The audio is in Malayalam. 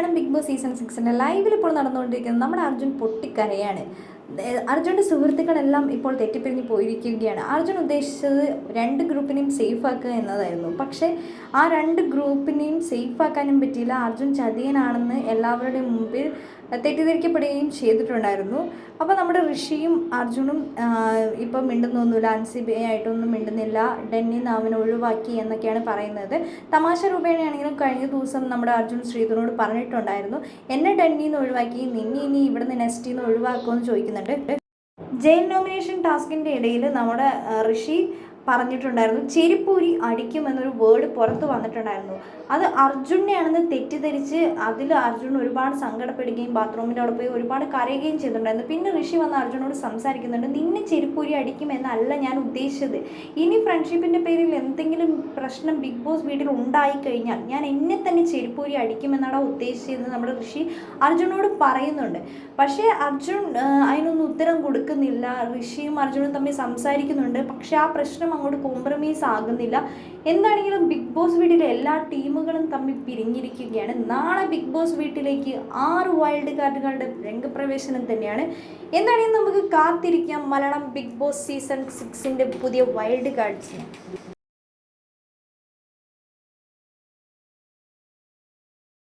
മലയാളം ബിഗ് ബോസ് സീസൺ സിക്സിന്റെ ലൈവിൽ ഇപ്പോൾ നടന്നുകൊണ്ടിരിക്കുന്നത് നമ്മുടെ അർജുൻ പൊട്ടിക്കരയാണ്. അർജുന്റെ സുഹൃത്തുക്കളെല്ലാം ഇപ്പോൾ തെറ്റിപ്പിരിഞ്ഞ് പോയിരിക്കുകയാണ്. അർജുൻ ഉദ്ദേശിച്ചത് രണ്ട് ഗ്രൂപ്പിനെയും സേഫ് ആക്കുക എന്നതായിരുന്നു. പക്ഷേ ആ രണ്ട് ഗ്രൂപ്പിനെയും സേഫ് ആക്കാനും പറ്റിയില്ല. അർജുൻ ചതിയനാണെന്ന് എല്ലാവരുടെയും മുമ്പിൽ തെറ്റിദ്ധരിക്കപ്പെടുകയും ചെയ്തിട്ടുണ്ടായിരുന്നു. അപ്പോൾ നമ്മുടെ ഋഷിയും അർജുനും ഇപ്പം മിണ്ടുന്നൊന്നുമില്ല അൻസിബി ആയിട്ടൊന്നും മിണ്ടുന്നില്ല ഡെന്നി നാവിനെ ഒഴിവാക്കി എന്നൊക്കെയാണ് പറയുന്നത്. തമാശ രൂപേണയാണെങ്കിലും കഴിഞ്ഞ ദിവസം നമ്മുടെ അർജുൻ ശ്രീധനോട് പറഞ്ഞിട്ടുണ്ടായിരുന്നു എന്നെ ഡെന്നി എന്ന് ഒഴിവാക്കി നിന്നെ ഇനി ഇവിടുന്ന് നെസ്റ്റിൽ നിന്ന് ഒഴിവാക്കുമെന്ന് ചോദിക്കുന്നുണ്ട്. ജയിൽ നോമിനേഷൻ ടാസ്കിന്റെ ഇടയിൽ നമ്മുടെ ഋഷി പറഞ്ഞിട്ടുണ്ടായിരുന്നു. ചെരിപ്പൂരി അടിക്കുമെന്നൊരു വേർഡ് പുറത്ത് വന്നിട്ടുണ്ടായിരുന്നു. അത് അർജുനെയാണെന്ന് തെറ്റിദ്ധരിച്ച് അതിൽ അർജുൻ ഒരുപാട് സങ്കടപ്പെടുകയും ബാത്റൂമിന്റെ അവിടെ പോയി ഒരുപാട് കരയുകയും ചെയ്തിട്ടുണ്ടായിരുന്നു. പിന്നെ ഋഷി വന്ന് അർജുനോട് സംസാരിക്കുന്നുണ്ട് നിന്നെ ചെരിപ്പൂരി അടിക്കുമെന്നല്ല ഞാൻ ഉദ്ദേശിച്ചത്. ഇനി ഫ്രണ്ട്ഷിപ്പിന്റെ പേരിൽ എന്തെങ്കിലും പ്രശ്നം ബിഗ് ബോസ് വീട്ടിൽ ഉണ്ടായി കഴിഞ്ഞാൽ ഞാൻ എന്നെ തന്നെ ചെരിപ്പൂരി അടിക്കുമെന്നാണ് ഉദ്ദേശിച്ചതെന്ന് നമ്മുടെ ഋഷി അർജുനോട് പറയുന്നുണ്ട്. പക്ഷേ അർജുൻ അതിനൊന്നും ഉത്തരം കൊടുക്കുന്നില്ല. ഋഷിയും അർജുനും തമ്മിൽ സംസാരിക്കുന്നുണ്ട്. പക്ഷേ ആ പ്രശ്നം അങ്ങോട്ട് കോംപ്രമൈസ് ആകുന്നില്ല. എന്താണെങ്കിലും ബിഗ് ബോസ് വീട്ടിലെ എല്ലാ ടീമുകളും തമ്മിൽ പിരിഞ്ഞിരിക്കുകയാണ്. നാളെ ബിഗ് ബോസ് വീട്ടിലേക്ക് ആറ് വൈൽഡ് കാർഡുകളുടെ രംഗപ്രവേശനം തന്നെയാണ്. എന്താണെങ്കിലും നമുക്ക് കാത്തിരിക്കാം. മലയാളം ബിഗ് ബോസ് സീസൺ സിക്സിന്റെ പുതിയ വൈൽഡ് കാർഡ്സിന്